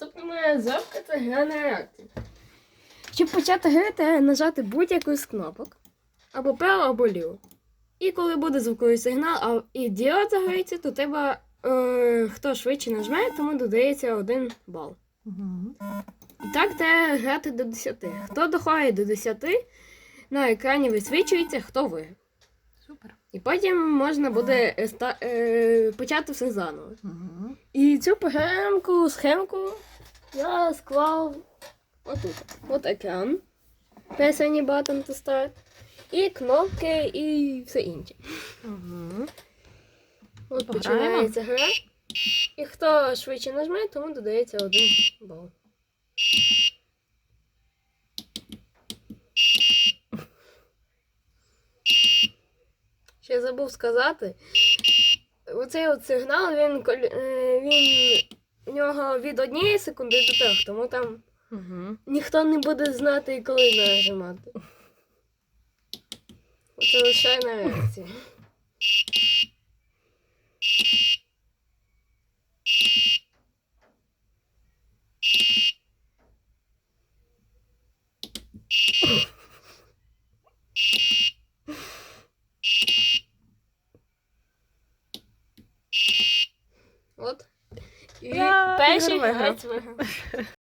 Наступна моя завка це гра на реакцію. Щоб почати гри, треба нажати будь-яку з кнопок. Або право, або ліво. І коли буде звуковий сигнал, а і діод загориться, то треба е, хто швидше нажме, тому додається один бал. І так треба грати до 10. Хто доходить до 10, на екрані висвічується, хто виграв. Супер. І потім можна буде е, ста- е, почати все заново. Угу. І цю програмку, схемку я склав отут. От. Press any button to start. І кнопки, і все інше. Угу. От Пограємо? починається гра. І хто швидше нажме, тому додається один бал. Ще забув сказати. Оцей от сигнал, він, е, він у нього від однієї секунди до трьох, тому там Угу. ніхто не буде знати, коли нажимати. Це лише на реакції. От. І Ура! перший Ігор виграв. гравець виграв.